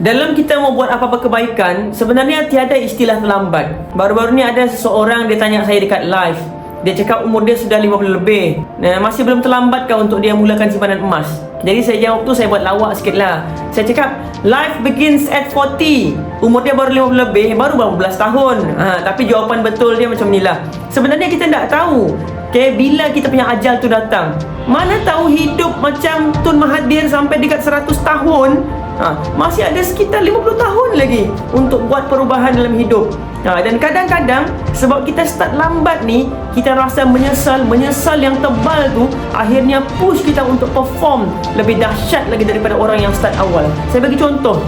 Dalam kita mau buat apa-apa kebaikan, sebenarnya tiada istilah terlambat. Baru-baru ni ada seseorang dia tanya saya dekat live. Dia cakap umur dia sudah 50 lebih. Nah, masih belum terlambat kah untuk dia mulakan simpanan emas? Jadi saya jawab tu saya buat lawak sikit lah. Saya cakap, life begins at 40. Umur dia baru 50 lebih, baru berapa belas tahun. Ha, tapi jawapan betul dia macam ni lah. Sebenarnya kita tak tahu. Okay, bila kita punya ajal tu datang. Mana tahu hidup macam Tun Mahathir sampai dekat 100 tahun. Ha, masih ada sekitar 50 tahun lagi untuk buat perubahan dalam hidup. Ha, dan kadang-kadang sebab kita start lambat ni, kita rasa menyesal, menyesal yang tebal tu akhirnya push kita untuk perform lebih dahsyat lagi daripada orang yang start awal. Saya bagi contoh.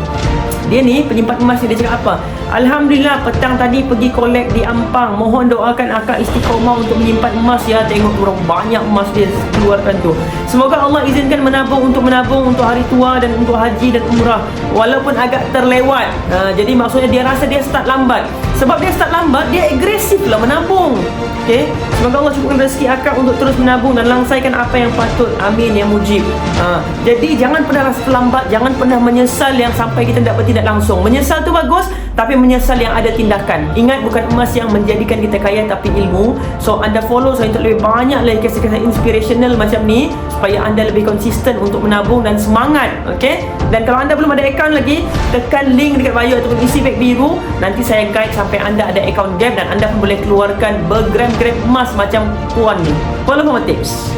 Dia ni penyimpan emas dia cakap apa? Alhamdulillah petang tadi pergi collect di Ampang. Mohon doakan akak istiqomah untuk menyimpan emas ya. Tengok orang banyak emas dia keluarkan tu. Semoga Allah izinkan menabung untuk menabung untuk hari tua dan untuk haji dan umrah. Walaupun agak terlewat. Ha, jadi maksudnya dia rasa dia start lambat. Sebab dia start lambat, dia agresif lah menabung. Okay? Semoga Allah cukupkan rezeki akak untuk terus menabung dan langsaikan apa yang patut. Amin ya mujib. Ha, jadi jangan pernah rasa terlambat, jangan pernah menyesal yang sampai kita bertindak langsung. Menyesal tu bagus, tapi menyesal yang ada tindakan. Ingat bukan emas yang menjadikan kita kaya tapi ilmu. So anda follow saya untuk lebih banyak lagi kisah-kisah inspirational macam ni supaya anda lebih konsisten untuk menabung dan semangat. Okay? Dan kalau anda belum ada account lagi, tekan link dekat bio ataupun isi beg biru. Nanti saya guide sampai anda ada account gap dan anda pun boleh keluarkan bergram-gram emas macam puan ni. Follow for tips.